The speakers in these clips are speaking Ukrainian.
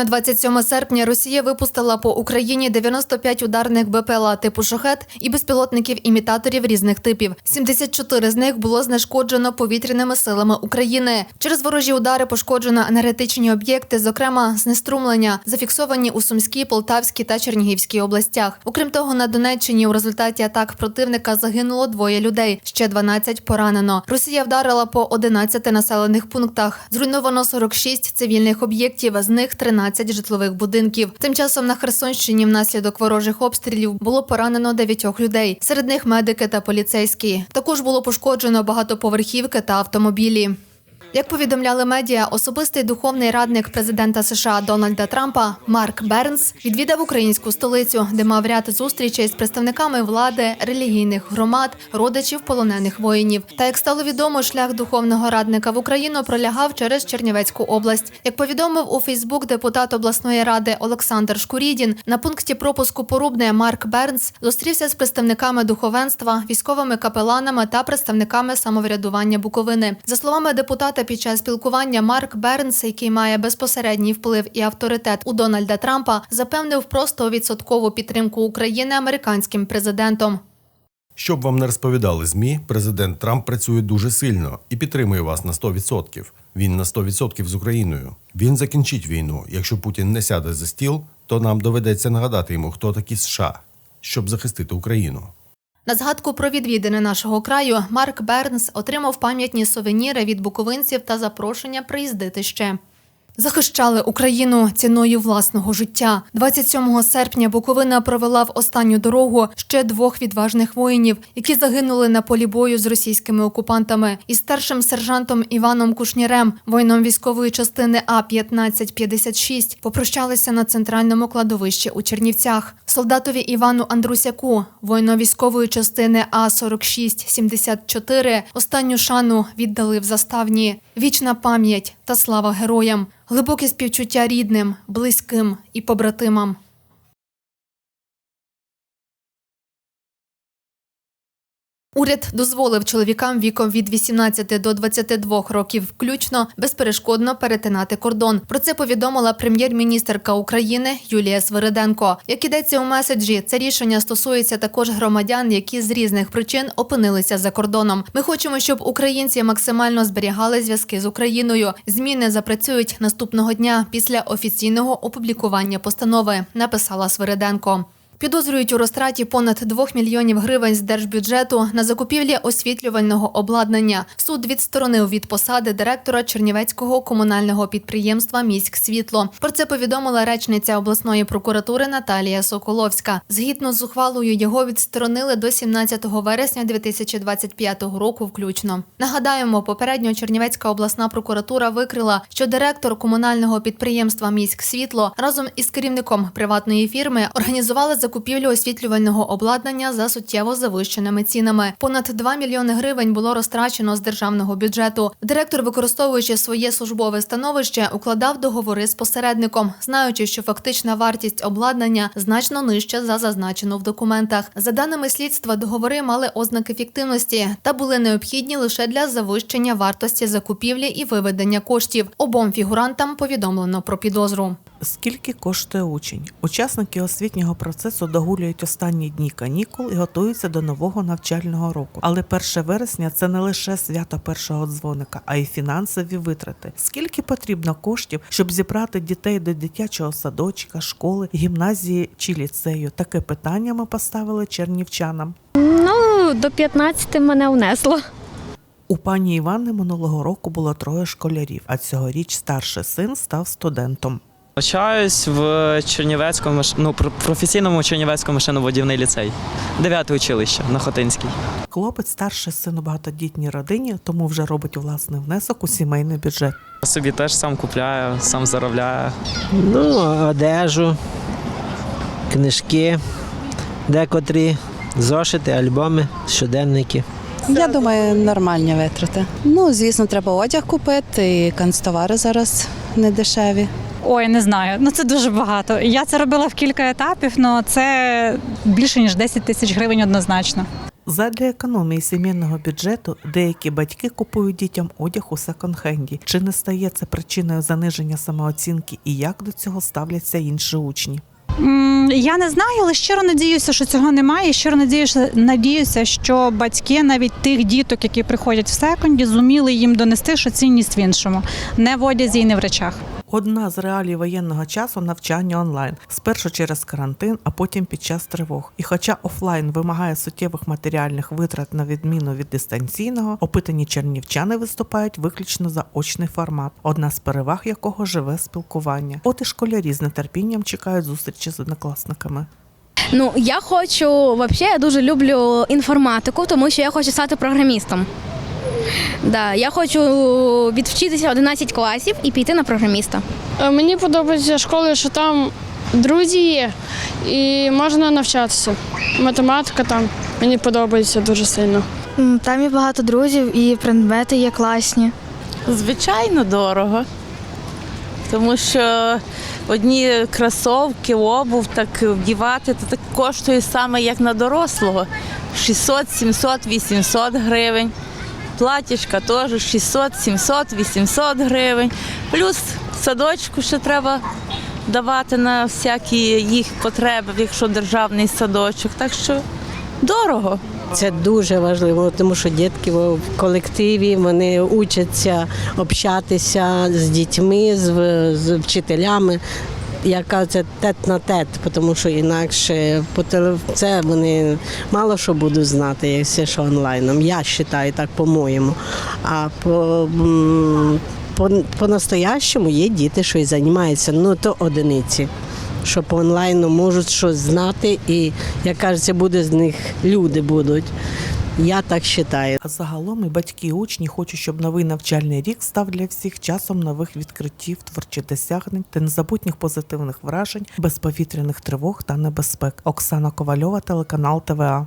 На 27 серпня Росія випустила по Україні 95 ударних БПЛА типу «Шахет» і безпілотників-імітаторів різних типів. 74 з них було знешкоджено повітряними силами України. Через ворожі удари пошкоджено енергетичні об'єкти, зокрема знеструмлення, зафіксовані у Сумській, Полтавській та Чернігівській областях. Окрім того, на Донеччині у результаті атак противника загинуло двоє людей, ще 12 поранено. Росія вдарила по 11 населених пунктах. Зруйновано 46 цивільних об'єктів, з них 13 житлових будинків. Тим часом на Херсонщині внаслідок ворожих обстрілів було поранено 9 людей. Серед них медики та поліцейські. Також було пошкоджено багатоповерхівки та автомобілі. Як повідомляли медіа, особистий духовний радник президента США Дональда Трампа Марк Бернс відвідав українську столицю, де мав ряд зустрічей з представниками влади, релігійних громад, родичів полонених воїнів. Та як стало відомо, шлях духовного радника в Україну пролягав через Чернівецьку область. Як повідомив у Фейсбук депутат обласної ради Олександр Шкурідін, на пункті пропуску Порубне Марк Бернс зустрівся з представниками духовенства, військовими капеланами та представниками самоврядування Буковини. За словами депутата, під час спілкування Марк Бернс, який має безпосередній вплив і авторитет у Дональда Трампа, запевнив про 100% підтримку України американським президентом. Щоб вам не розповідали ЗМІ, президент Трамп працює дуже сильно і підтримує вас на 100%. Він на 100% з Україною. Він закінчить війну. Якщо Путін не сяде за стіл, то нам доведеться нагадати йому, хто такі США, щоб захистити Україну. На згадку про відвідини нашого краю Марк Бернс отримав пам'ятні сувеніри від буковинців та запрошення приїздити ще. Захищали Україну ціною власного життя. 27 серпня Буковина провела в останню дорогу ще двох відважних воїнів, які загинули на полі бою з російськими окупантами. Із старшим сержантом Іваном Кушнірем, воїном військової частини А 1556 попрощалися на центральному кладовищі у Чернівцях. Солдатові Івану Андрусяку, воїну військової частини А 4674 останню шану віддали в заставні. Вічна пам'ять та слава героям, глибоке співчуття рідним, близьким і побратимам. Уряд дозволив чоловікам віком від 18 до 22 років включно безперешкодно перетинати кордон. Про це повідомила прем'єр-міністерка України Юлія Свириденко. Як ідеться у меседжі, це рішення стосується також громадян, які з різних причин опинилися за кордоном. Ми хочемо, щоб українці максимально зберігали зв'язки з Україною. Зміни запрацюють наступного дня після офіційного опублікування постанови. Написала Свириденко. Підозрюють у розтраті понад 2 мільйонів гривень з держбюджету на закупівлі освітлювального обладнання. Суд відсторонив від посади директора Чернівецького комунального підприємства Міськ світло. Про це повідомила речниця обласної прокуратури Наталія Соколовська. Згідно з ухвалою його відсторонили до 17 вересня 2025 року. Включно нагадаємо, попередньо Чернівецька обласна прокуратура викрила, що директор комунального підприємства Міськ світло разом із керівником приватної фірми організували закупівлю освітлювального обладнання за суттєво завищеними цінами. Понад 2 мільйони гривень було розтрачено з державного бюджету. Директор, використовуючи своє службове становище, укладав договори з посередником, знаючи, що фактична вартість обладнання значно нижча за зазначену в документах. За даними слідства, договори мали ознаки фіктивності та були необхідні лише для завищення вартості закупівлі і виведення коштів. Обом фігурантам повідомлено про підозру. Скільки коштує учень? Учасники освітнього процесу догулюють останні дні канікул і готуються до нового навчального року. Але 1 вересня це не лише свято першого дзвоника, а й фінансові витрати. Скільки потрібно коштів, щоб зібрати дітей до дитячого садочка, школи, гімназії чи ліцею? Таке питання ми поставили чернівчанам. Ну, до 15 мене внесло. У пані Івани минулого року було троє школярів, а цьогоріч старший син став студентом. Навчаюсь в Чернівецькому ну, професійному Чернівецькому машиноводівний ліцей. Дев'яте училище на Хотинській. Хлопець старший син у багатодітній родині, тому вже робить власний внесок у сімейний бюджет. Собі теж сам купляю, сам заробляю. Ну, одежу, книжки, декотрі зошити, альбоми, щоденники. Я думаю, нормальні витрати. Ну, звісно, треба одяг купити, і канцтовари зараз не дешеві. Ой, не знаю. Ну це дуже багато. Я це робила в кілька етапів, але це більше ніж 10 тисяч гривень однозначно. Задля економії сімейного бюджету деякі батьки купують дітям одяг у секонд-хенді. Чи не стає це причиною заниження самооцінки і як до цього ставляться інші учні? Я не знаю, але щиро надіюся, що цього немає. І Щиро надіюся, надіюся, що батьки навіть тих діток, які приходять в секунді, зуміли їм донести, що цінність в іншому, не в одязі і не в речах. Одна з реалій воєнного часу навчання онлайн, спершу через карантин, а потім під час тривог. І хоча офлайн вимагає суттєвих матеріальних витрат на відміну від дистанційного, опитані чернівчани виступають виключно за очний формат, одна з переваг якого живе спілкування. От і школярі з нетерпінням чекають зустрічі з однокласниками. Ну, я хочу, взагалі, я дуже люблю інформатику, тому що я хочу стати програмістом. Да, я хочу відвчитися 11 класів і піти на програміста. Е, Мені подобається школа, що там друзі є і можна навчатися. Математика там мені подобається дуже сильно. Там є багато друзів і предмети є класні. Звичайно, дорого. Тому що одні кросовки, обув так вдівати, то так коштує саме як на дорослого. 600, 700, 800 гривень. Платічка теж 600, 700, 800 гривень. Плюс садочку ще треба давати на всякі їх потреби, якщо державний садочок. Так що дорого. Це дуже важливо, тому що дітки в колективі вони учаться общатися з дітьми, з, з вчителями. Яка це тет на тет, тому що інакше по теле- це вони мало що будуть знати, як все, що онлайном. Я вважаю так, по-моєму. А по, по-настоящому є діти, що і займаються, ну то одиниці що по онлайну можуть щось знати, і як кажеться, буде з них люди будуть. Я так вважаю. А загалом і батьки і учні хочуть, щоб новий навчальний рік став для всіх часом нових відкриттів, творчих досягнень та незабутніх позитивних вражень, безповітряних тривог та небезпек. Оксана Ковальова, телеканал ТВА.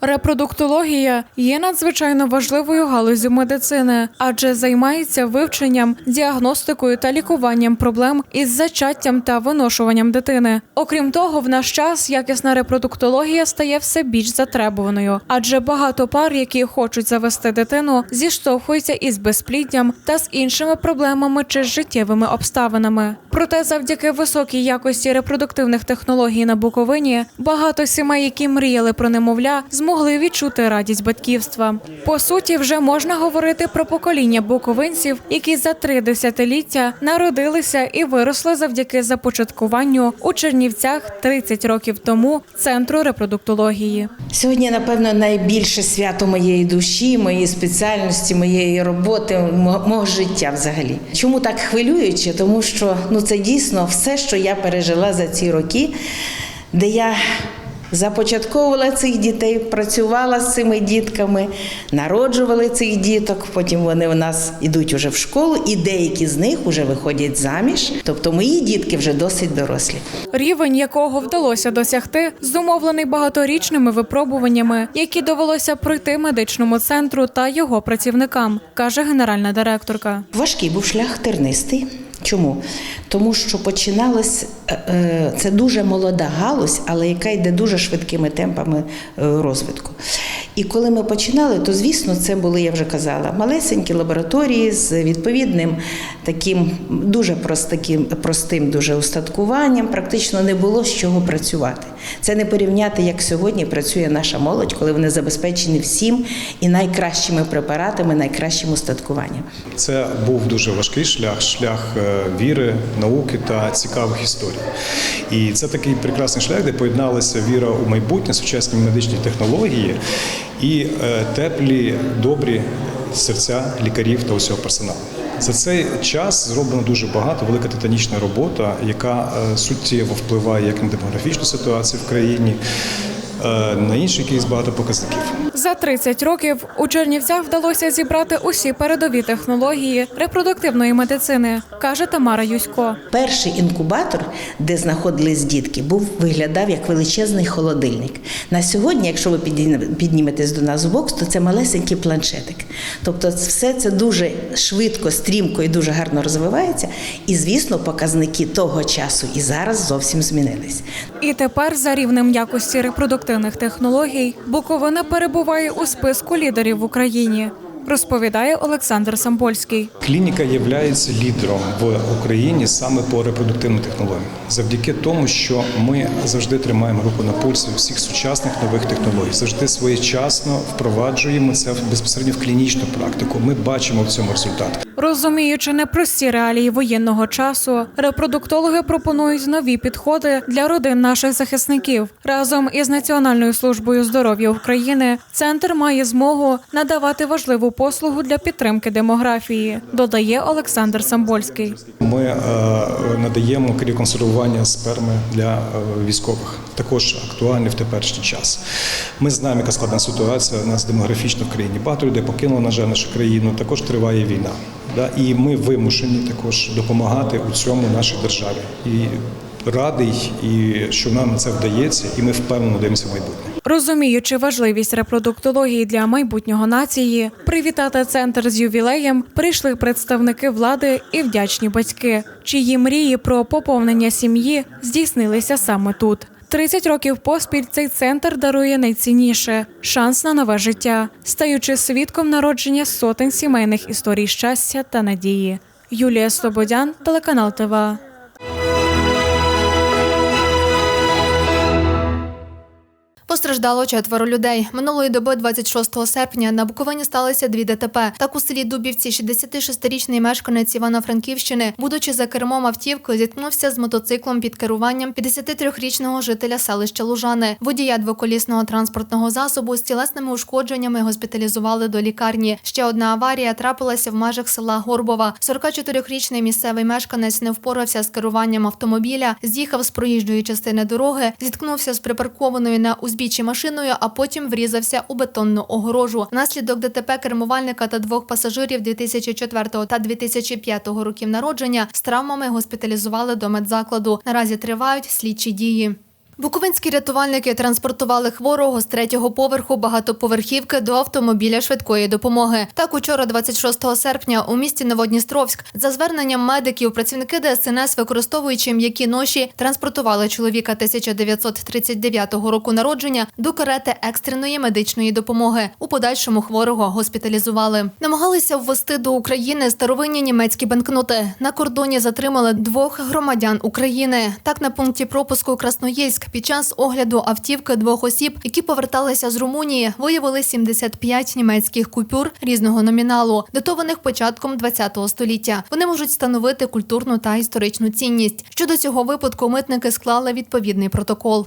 Репродуктологія є надзвичайно важливою галузю медицини, адже займається вивченням, діагностикою та лікуванням проблем із зачаттям та виношуванням дитини. Окрім того, в наш час якісна репродуктологія стає все більш затребуваною, адже багато пар, які хочуть завести дитину, зіштовхуються із безпліддям та з іншими проблемами чи з життєвими обставинами. Проте, завдяки високій якості репродуктивних технологій на Буковині, багато сімей, які мріяли про немовля, змогли відчути радість батьківства. По суті, вже можна говорити про покоління буковинців, які за три десятиліття народилися і виросли завдяки започаткуванню у Чернівцях 30 років тому центру репродуктології. Сьогодні, напевно, найбільше свято моєї душі, моєї спеціальності, моєї роботи, мо- мого життя взагалі. Чому так хвилююче? Тому що ну це дійсно все, що я пережила за ці роки, де я започатковувала цих дітей, працювала з цими дітками, народжували цих діток. Потім вони у нас ідуть уже в школу, і деякі з них вже виходять заміж. Тобто мої дітки вже досить дорослі. Рівень, якого вдалося досягти, зумовлений багаторічними випробуваннями, які довелося пройти медичному центру та його працівникам, каже генеральна директорка. Важкий був шлях тернистий. Чому? Тому що починалось е, е, це дуже молода галузь, але яка йде дуже швидкими темпами е, розвитку. І коли ми починали, то звісно, це були, я вже казала, малесенькі лабораторії з відповідним таким дуже простим, простим дуже устаткуванням. Практично не було з чого працювати. Це не порівняти, як сьогодні працює наша молодь, коли вони забезпечені всім і найкращими препаратами, найкращим устаткуванням. Це був дуже важкий шлях, шлях е, віри, науки та цікавих історій. І це такий прекрасний шлях, де поєдналася віра у майбутнє, сучасні медичні технології і е, теплі, добрі серця лікарів та усього персоналу. За цей час зроблено дуже багато, велика титанічна робота, яка е, суттєво впливає як на демографічну ситуацію в країні, на інші якісь багато показників. За 30 років у Чернівцях вдалося зібрати усі передові технології репродуктивної медицини, каже Тамара Юсько. Перший інкубатор, де знаходились дітки, був виглядав як величезний холодильник. На сьогодні, якщо ви підніметесь до нас в бокс, то це малесенький планшетик. Тобто, все це дуже швидко, стрімко і дуже гарно розвивається. І, звісно, показники того часу і зараз зовсім змінились. І тепер за рівнем якості репродуктивної репродуктивних технологій Буковина перебуває у списку лідерів в Україні, розповідає Олександр Самбольський. Клініка є лідером в Україні саме по репродуктивним технологіям, завдяки тому, що ми завжди тримаємо руку на пульсі всіх сучасних нових технологій, завжди своєчасно впроваджуємо це безпосередньо в клінічну практику. Ми бачимо в цьому результат. Розуміючи непрості реалії воєнного часу, репродуктологи пропонують нові підходи для родин наших захисників. Разом із Національною службою здоров'я України центр має змогу надавати важливу послугу для підтримки демографії, додає Олександр Самбольський. Ми е, надаємо кріоконсервування сперми для е, військових, також актуальні в теперішній час. Ми знаємо, яка складна ситуація у нас демографічно в країні. Багато людей покинуло, на жаль, нашу країну. Також триває війна. Да? І ми вимушені також допомагати у цьому нашій державі. І радий, і що нам це вдається, і ми впевнено дивимося в майбутнє. Розуміючи важливість репродуктології для майбутнього нації, привітати центр з ювілеєм прийшли представники влади і вдячні батьки, чиї мрії про поповнення сім'ї здійснилися саме тут. 30 років поспіль цей центр дарує найцінніше шанс на нове життя, стаючи свідком народження сотень сімейних історій щастя та надії. Юлія Слободян, телеканал ТВА. Постраждало четверо людей. Минулої доби, 26 серпня, на Буковині сталося дві ДТП. Так у селі Дубівці 66-річний мешканець Івано-Франківщини, будучи за кермом автівки, зіткнувся з мотоциклом під керуванням 53-річного жителя селища Лужани. Водія двоколісного транспортного засобу з тілесними ушкодженнями госпіталізували до лікарні. Ще одна аварія трапилася в межах села Горбова. 44-річний місцевий мешканець не впорався з керуванням автомобіля, з'їхав з проїжджої частини дороги, зіткнувся з припаркованою на узбіччі машиною, а потім врізався у бетонну огорожу. Наслідок ДТП кермувальника та двох пасажирів 2004 та 2005 років народження з травмами госпіталізували до медзакладу. Наразі тривають слідчі дії. Буковинські рятувальники транспортували хворого з третього поверху багатоповерхівки до автомобіля швидкої допомоги. Так, учора, 26 серпня, у місті Новодністровськ, за зверненням медиків, працівники ДСНС, використовуючи м'які ноші, транспортували чоловіка 1939 року народження до карети екстреної медичної допомоги. У подальшому хворого госпіталізували. Намагалися ввести до України старовинні німецькі банкноти. На кордоні затримали двох громадян України. Так, на пункті пропуску Красноєльськ під час огляду автівки двох осіб, які поверталися з Румунії, виявили 75 німецьких купюр різного номіналу, датованих початком ХХ століття. Вони можуть становити культурну та історичну цінність. Щодо цього випадку митники склали відповідний протокол.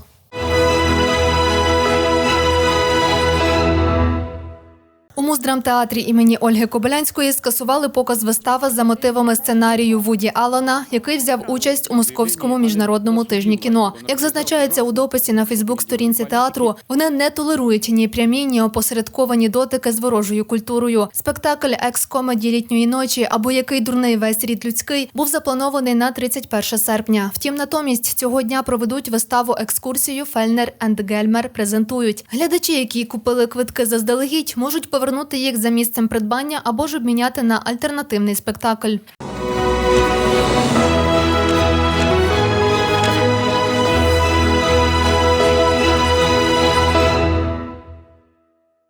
У Муздрамтеатрі імені Ольги Кобилянської скасували показ вистави за мотивами сценарію Вуді Аллена, який взяв участь у московському міжнародному тижні кіно. Як зазначається у дописі на Фейсбук-сторінці театру, вони не толерують ні прямі, ні опосередковані дотики з ворожою культурою. Спектакль екс-комеді літньої ночі або який дурний весь рід людський був запланований на 31 серпня. Втім, натомість цього дня проведуть виставу екскурсію Фельнер енд Гельмер презентують. Глядачі, які купили квитки заздалегідь, можуть повернути їх за місцем придбання або ж обміняти на альтернативний спектакль.